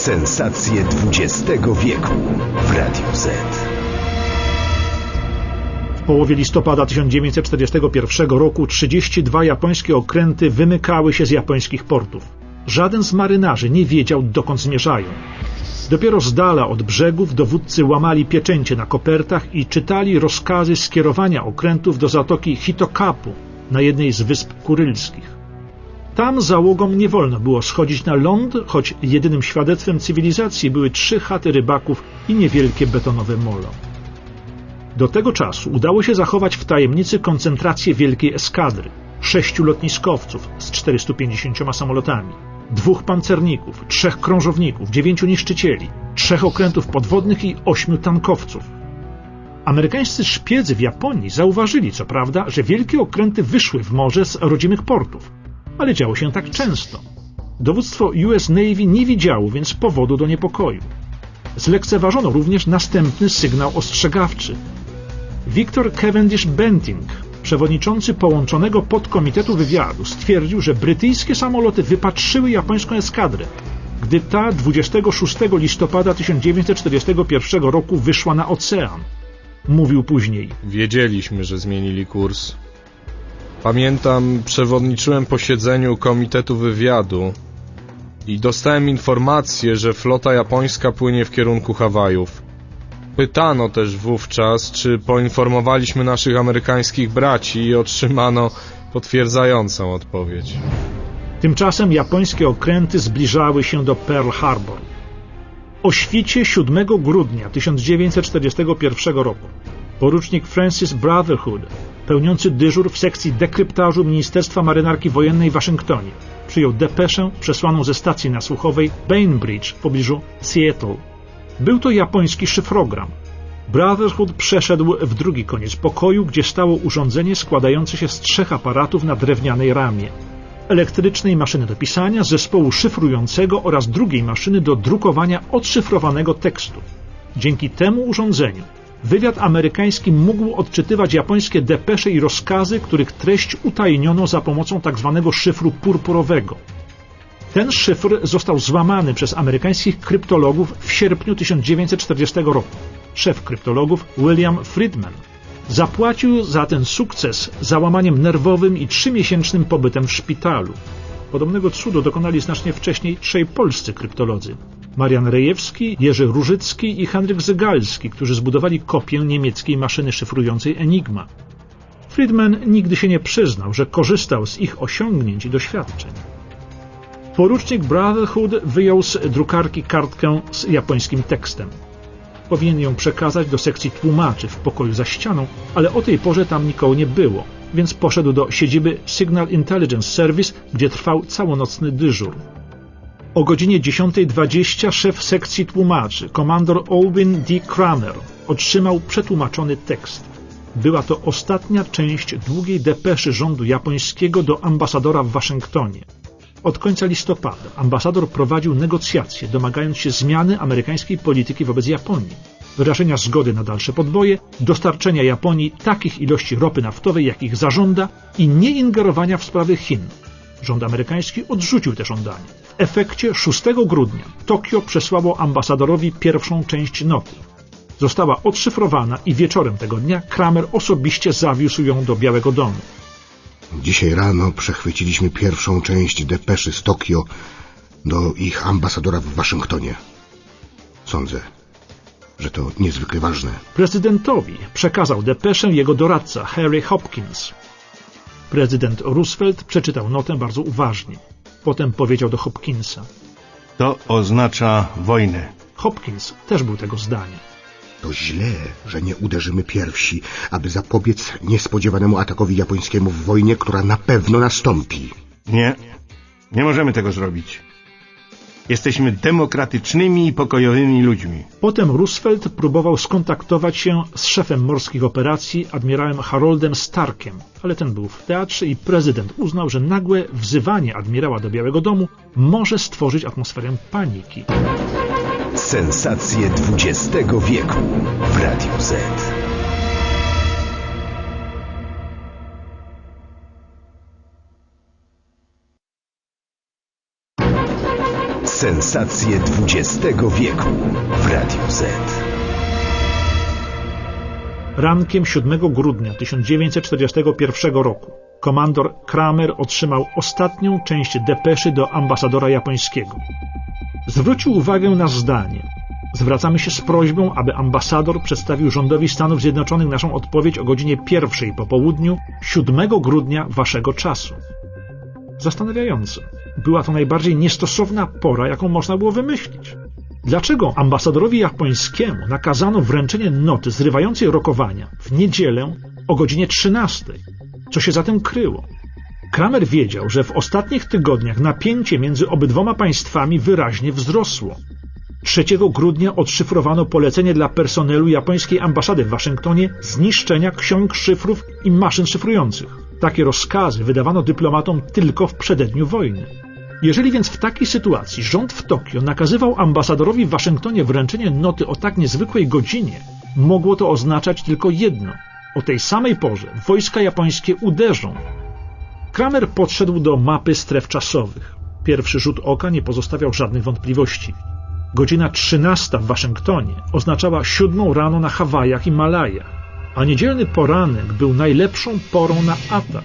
Sensacje XX wieku w Radiu Z. W połowie listopada 1941 roku 32 japońskie okręty wymykały się z japońskich portów. Żaden z marynarzy nie wiedział, dokąd zmierzają. Dopiero z dala od brzegów dowódcy łamali pieczęcie na kopertach i czytali rozkazy skierowania okrętów do zatoki Hitokapu na jednej z wysp kurylskich. Tam załogom nie wolno było schodzić na ląd, choć jedynym świadectwem cywilizacji były trzy chaty rybaków i niewielkie betonowe molo. Do tego czasu udało się zachować w tajemnicy koncentrację wielkiej eskadry, sześciu lotniskowców z 450 samolotami, dwóch pancerników, trzech krążowników, dziewięciu niszczycieli, trzech okrętów podwodnych i ośmiu tankowców. Amerykańscy szpiedzy w Japonii zauważyli, co prawda, że wielkie okręty wyszły w morze z rodzimych portów, ale działo się tak często. Dowództwo US Navy nie widziało więc powodu do niepokoju. Zlekceważono również następny sygnał ostrzegawczy. Victor Cavendish Benting, przewodniczący połączonego podkomitetu wywiadu, stwierdził, że brytyjskie samoloty wypatrzyły japońską eskadrę, gdy ta 26 listopada 1941 roku wyszła na ocean. Mówił później. Wiedzieliśmy, że zmienili kurs. Pamiętam, przewodniczyłem posiedzeniu Komitetu Wywiadu i dostałem informację, że flota japońska płynie w kierunku Hawajów. Pytano też wówczas, czy poinformowaliśmy naszych amerykańskich braci i otrzymano potwierdzającą odpowiedź. Tymczasem japońskie okręty zbliżały się do Pearl Harbor. O świcie 7 grudnia 1941 roku porucznik Francis Brotherhood, pełniący dyżur w sekcji dekryptażu Ministerstwa Marynarki Wojennej w Waszyngtonie, przyjął depeszę przesłaną ze stacji nasłuchowej Bainbridge w pobliżu Seattle. Był to japoński szyfrogram. Brotherhood przeszedł w drugi koniec pokoju, gdzie stało urządzenie składające się z trzech aparatów na drewnianej ramie. Elektrycznej maszyny do pisania, zespołu szyfrującego oraz drugiej maszyny do drukowania odszyfrowanego tekstu. Dzięki temu urządzeniu wywiad amerykański mógł odczytywać japońskie depesze i rozkazy, których treść utajniono za pomocą tzw. szyfru purpurowego. Ten szyfr został złamany przez amerykańskich kryptologów w sierpniu 1940 roku. Szef kryptologów William Friedman zapłacił za ten sukces załamaniem nerwowym i trzymiesięcznym pobytem w szpitalu. Podobnego cudu dokonali znacznie wcześniej trzej polscy kryptolodzy. Marian Rejewski, Jerzy Różycki i Henryk Zygalski, którzy zbudowali kopię niemieckiej maszyny szyfrującej Enigma. Friedman nigdy się nie przyznał, że korzystał z ich osiągnięć i doświadczeń. Porucznik Brotherhood wyjął z drukarki kartkę z japońskim tekstem. Powinien ją przekazać do sekcji tłumaczy w pokoju za ścianą, ale o tej porze tam nikogo nie było, więc poszedł do siedziby Signal Intelligence Service, gdzie trwał całonocny dyżur. O godzinie 10.20 szef sekcji tłumaczy, komandor Alwin D. Kramer, otrzymał przetłumaczony tekst. Była to ostatnia część długiej depeszy rządu japońskiego do ambasadora w Waszyngtonie. Od końca listopada ambasador prowadził negocjacje, domagając się zmiany amerykańskiej polityki wobec Japonii, wyrażenia zgody na dalsze podboje, dostarczenia Japonii takich ilości ropy naftowej, jakich zażąda i nieingerowania w sprawy Chin. Rząd amerykański odrzucił te żądania. W efekcie 6 grudnia Tokio przesłało ambasadorowi pierwszą część noty. Została odszyfrowana i wieczorem tego dnia Kramer osobiście zawiózł ją do Białego Domu. Dzisiaj rano przechwyciliśmy pierwszą część depeszy z Tokio do ich ambasadora w Waszyngtonie. Sądzę, że to niezwykle ważne. Prezydentowi przekazał depeszę jego doradca Harry Hopkins. Prezydent Roosevelt przeczytał notę bardzo uważnie. Potem powiedział do Hopkinsa. To oznacza wojnę. Hopkins też był tego zdania. To źle, że nie uderzymy pierwsi, aby zapobiec niespodziewanemu atakowi japońskiemu w wojnie, która na pewno nastąpi. Nie, nie możemy tego zrobić. Jesteśmy demokratycznymi i pokojowymi ludźmi. Potem Roosevelt próbował skontaktować się z szefem morskich operacji, admirałem Haroldem Starkiem, ale ten był w teatrze i prezydent uznał, że nagłe wzywanie admirała do Białego Domu może stworzyć atmosferę paniki. Sensacje XX wieku w Radiu Z. Sensacje XX wieku w Radiu Z. Rankiem 7 grudnia 1941 roku komandor Kramer otrzymał ostatnią część depeszy do ambasadora japońskiego. Zwrócił uwagę na zdanie. Zwracamy się z prośbą, aby ambasador przedstawił rządowi Stanów Zjednoczonych naszą odpowiedź o godzinie pierwszej po południu 7 grudnia waszego czasu. Zastanawiające. Była to najbardziej niestosowna pora, jaką można było wymyślić. Dlaczego ambasadorowi japońskiemu nakazano wręczenie noty zrywającej rokowania w niedzielę o godzinie 13? Co się za tym kryło? Kramer wiedział, że w ostatnich tygodniach napięcie między obydwoma państwami wyraźnie wzrosło. 3 grudnia odszyfrowano polecenie dla personelu japońskiej ambasady w Waszyngtonie zniszczenia ksiąg szyfrów i maszyn szyfrujących. Takie rozkazy wydawano dyplomatom tylko w przededniu wojny. Jeżeli więc w takiej sytuacji rząd w Tokio nakazywał ambasadorowi w Waszyngtonie wręczenie noty o tak niezwykłej godzinie, mogło to oznaczać tylko jedno. O tej samej porze wojska japońskie uderzą. Kramer podszedł do mapy stref czasowych. Pierwszy rzut oka nie pozostawiał żadnych wątpliwości. Godzina 13 w Waszyngtonie oznaczała siódmą rano na Hawajach i Malajach, a niedzielny poranek był najlepszą porą na atak.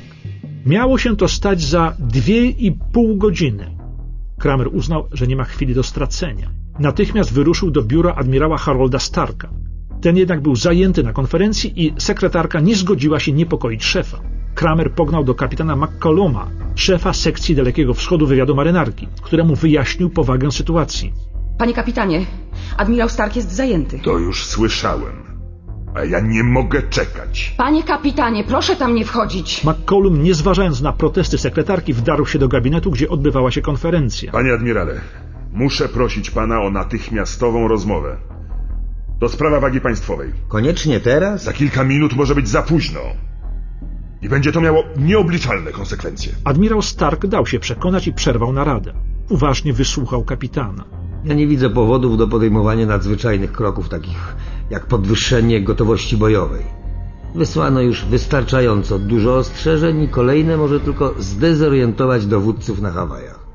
Miało się to stać za dwie i pół godziny. Kramer uznał, że nie ma chwili do stracenia. Natychmiast wyruszył do biura admirała Harolda Starka. Ten jednak był zajęty na konferencji i sekretarka nie zgodziła się niepokoić szefa. Kramer pognał do kapitana McColluma, szefa sekcji Dalekiego Wschodu wywiadu marynarki, któremu wyjaśnił powagę sytuacji. Panie kapitanie, admirał Stark jest zajęty. To już słyszałem. A ja nie mogę czekać. Panie kapitanie, proszę tam nie wchodzić. McCollum, nie zważając na protesty sekretarki, wdarł się do gabinetu, gdzie odbywała się konferencja. Panie admirale, muszę prosić pana o natychmiastową rozmowę. To sprawa wagi państwowej. Koniecznie teraz? Za kilka minut może być za późno. I będzie to miało nieobliczalne konsekwencje. Admirał Stark dał się przekonać i przerwał naradę. Uważnie wysłuchał kapitana. Ja nie widzę powodów do podejmowania nadzwyczajnych kroków, takich jak podwyższenie gotowości bojowej. Wysłano już wystarczająco dużo ostrzeżeń i kolejne może tylko zdezorientować dowódców na Hawajach.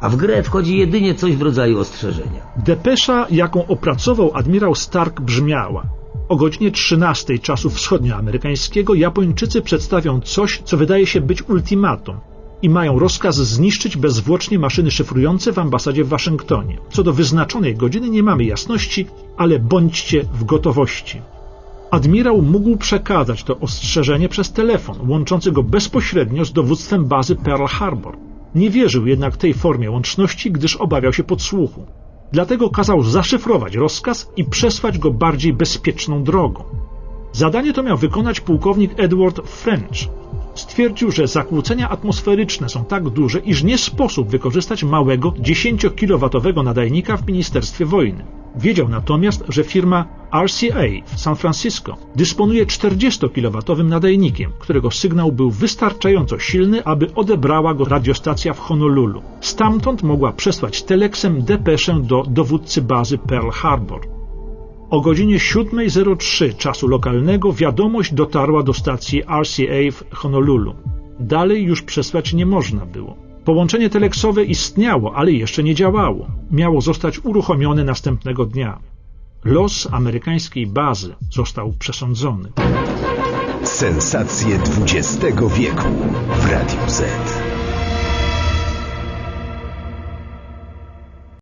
A w grę wchodzi jedynie coś w rodzaju ostrzeżenia. Depesza, jaką opracował admirał Stark, brzmiała. O godzinie 13 czasu wschodnioamerykańskiego Japończycy przedstawią coś, co wydaje się być ultimatum i mają rozkaz zniszczyć bezwłocznie maszyny szyfrujące w ambasadzie w Waszyngtonie. Co do wyznaczonej godziny nie mamy jasności, ale bądźcie w gotowości. Admirał mógł przekazać to ostrzeżenie przez telefon, łączący go bezpośrednio z dowództwem bazy Pearl Harbor. Nie wierzył jednak tej formie łączności, gdyż obawiał się podsłuchu. Dlatego kazał zaszyfrować rozkaz i przesłać go bardziej bezpieczną drogą. Zadanie to miał wykonać pułkownik Edward French. Stwierdził, że zakłócenia atmosferyczne są tak duże, iż nie sposób wykorzystać małego 10-kilowatowego nadajnika w Ministerstwie Wojny. Wiedział natomiast, że firma RCA w San Francisco dysponuje 40-kilowatowym nadajnikiem, którego sygnał był wystarczająco silny, aby odebrała go radiostacja w Honolulu. Stamtąd mogła przesłać teleksem depeszę do dowódcy bazy Pearl Harbor. O godzinie 7.03 czasu lokalnego wiadomość dotarła do stacji RCA w Honolulu. Dalej już przesłać nie można było. Połączenie teleksowe istniało, ale jeszcze nie działało. Miało zostać uruchomione następnego dnia. Los amerykańskiej bazy został przesądzony. Sensacje XX wieku w Radiu Z.